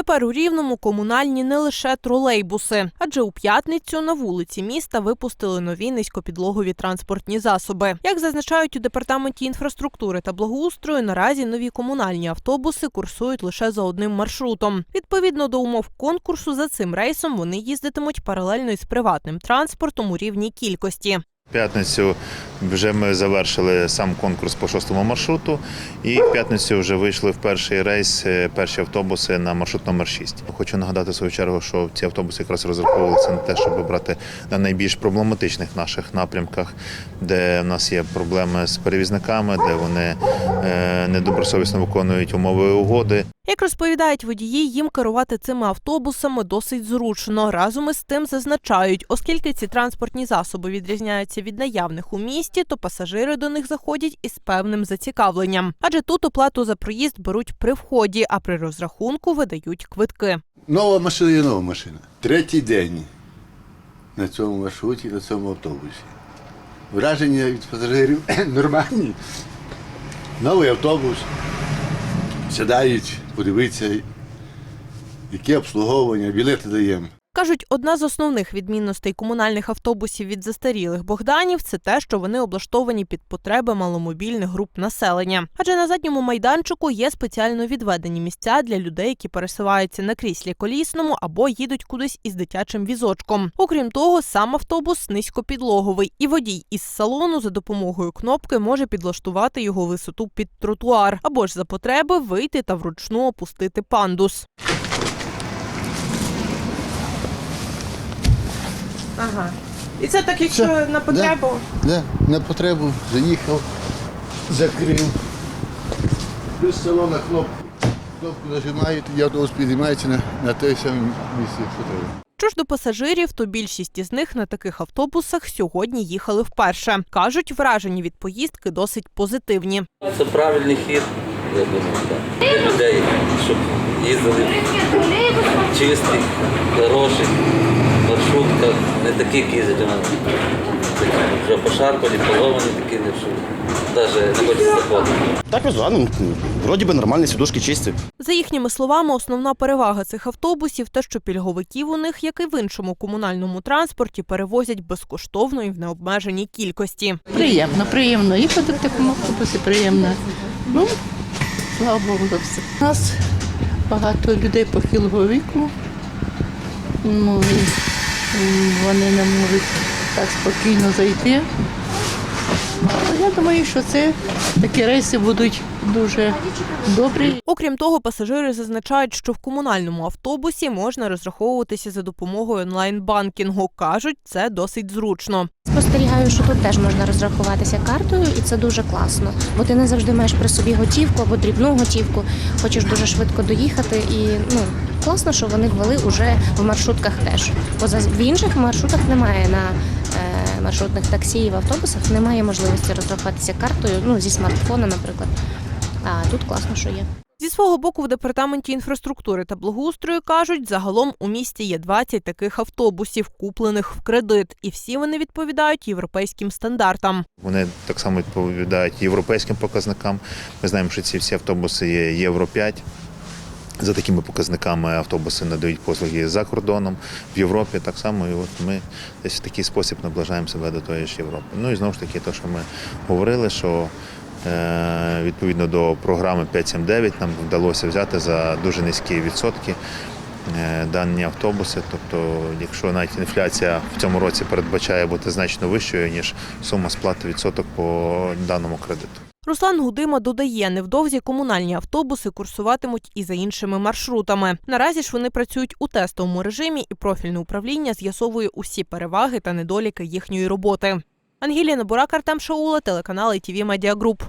Тепер у рівному комунальні не лише тролейбуси, адже у п'ятницю на вулиці міста випустили нові низькопідлогові транспортні засоби. Як зазначають у департаменті інфраструктури та благоустрою, наразі нові комунальні автобуси курсують лише за одним маршрутом. Відповідно до умов конкурсу, за цим рейсом вони їздитимуть паралельно із приватним транспортом у рівній кількості. П'ятницю вже ми завершили сам конкурс по шостому маршруту, і в п'ятницю вже вийшли в перший рейс е, перші автобуси на маршрут номер 6. Хочу нагадати в свою чергу, що ці автобуси якраз розраховувалися на те, щоб брати на найбільш проблематичних наших напрямках, де в нас є проблеми з перевізниками, де вони е, недобросовісно виконують умови угоди. Як розповідають водії, їм керувати цими автобусами досить зручно. Разом із тим зазначають, оскільки ці транспортні засоби відрізняються від наявних у місті, то пасажири до них заходять із певним зацікавленням. Адже тут оплату за проїзд беруть при вході, а при розрахунку видають квитки. Нова машина є нова машина. Третій день на цьому маршруті, на цьому автобусі. Враження від пасажирів нормальні. Новий автобус. Сідають, подивитися, яке обслуговування, білети даємо. Кажуть, одна з основних відмінностей комунальних автобусів від застарілих Богданів це те, що вони облаштовані під потреби маломобільних груп населення. Адже на задньому майданчику є спеціально відведені місця для людей, які пересуваються на кріслі колісному або їдуть кудись із дитячим візочком. Окрім того, сам автобус низькопідлоговий, і водій із салону за допомогою кнопки може підлаштувати його висоту під тротуар, або ж за потреби вийти та вручну опустити пандус. Ага. І це так, якщо Це- на потребу. Да, на потребу заїхав, закрив. Плюс салона кнопку. Кнопку нажимають, і автобус підіймається на, на той самий місці, що треба. Що ж до пасажирів, то більшість із них на таких автобусах сьогодні їхали вперше. Кажуть, вражені від поїздки досить позитивні. Це правильний хід, я думаю, так. Для людей, щоб їздили чистий, хороший, маршрутка, не такі, їздять. Такі вже пошарпані, поломані, такі не що навіть не хочеться заходити. Так візуально, ну, вроді би нормальні сідушки чисті. За їхніми словами, основна перевага цих автобусів те, що пільговиків у них, як і в іншому комунальному транспорті, перевозять безкоштовно і в необмеженій кількості. Приємно, приємно. Їхати в такому автобусі приємно. Ну, слава Богу за все. У нас багато людей похилого віку. Ну, і вони не можуть так спокійно зайти. Я думаю, що це такі рейси будуть дуже добрі. Окрім того, пасажири зазначають, що в комунальному автобусі можна розраховуватися за допомогою онлайн-банкінгу. кажуть, це досить зручно. Спостерігаю, що тут теж можна розрахуватися картою, і це дуже класно. Бо ти не завжди маєш при собі готівку або дрібну готівку, хочеш дуже швидко доїхати. І ну класно, що вони ввели уже в маршрутках теж. Бо в інших маршрутах немає на е, маршрутних таксі і в автобусах немає можливості розрахуватися картою, ну зі смартфона, наприклад. А тут класно, що є. Зі свого боку, в департаменті інфраструктури та благоустрою кажуть, загалом у місті є 20 таких автобусів, куплених в кредит, і всі вони відповідають європейським стандартам. Вони так само відповідають європейським показникам. Ми знаємо, що ці всі автобуси є Євро 5. За такими показниками автобуси надають послуги за кордоном в Європі так само. І от ми десь в такий спосіб наближаємо себе до тої ж Європи. Ну і знову ж таки, те, що ми говорили, що е, відповідно до програми 579 нам вдалося взяти за дуже низькі відсотки е, дані автобуси. Тобто, якщо навіть інфляція в цьому році передбачає бути значно вищою, ніж сума сплати відсоток по даному кредиту. Руслан Гудима додає, невдовзі комунальні автобуси курсуватимуть і за іншими маршрутами. Наразі ж вони працюють у тестовому режимі, і профільне управління з'ясовує усі переваги та недоліки їхньої роботи. Ангеліна Бурак, Артем Шаула, телеканал ITV Group.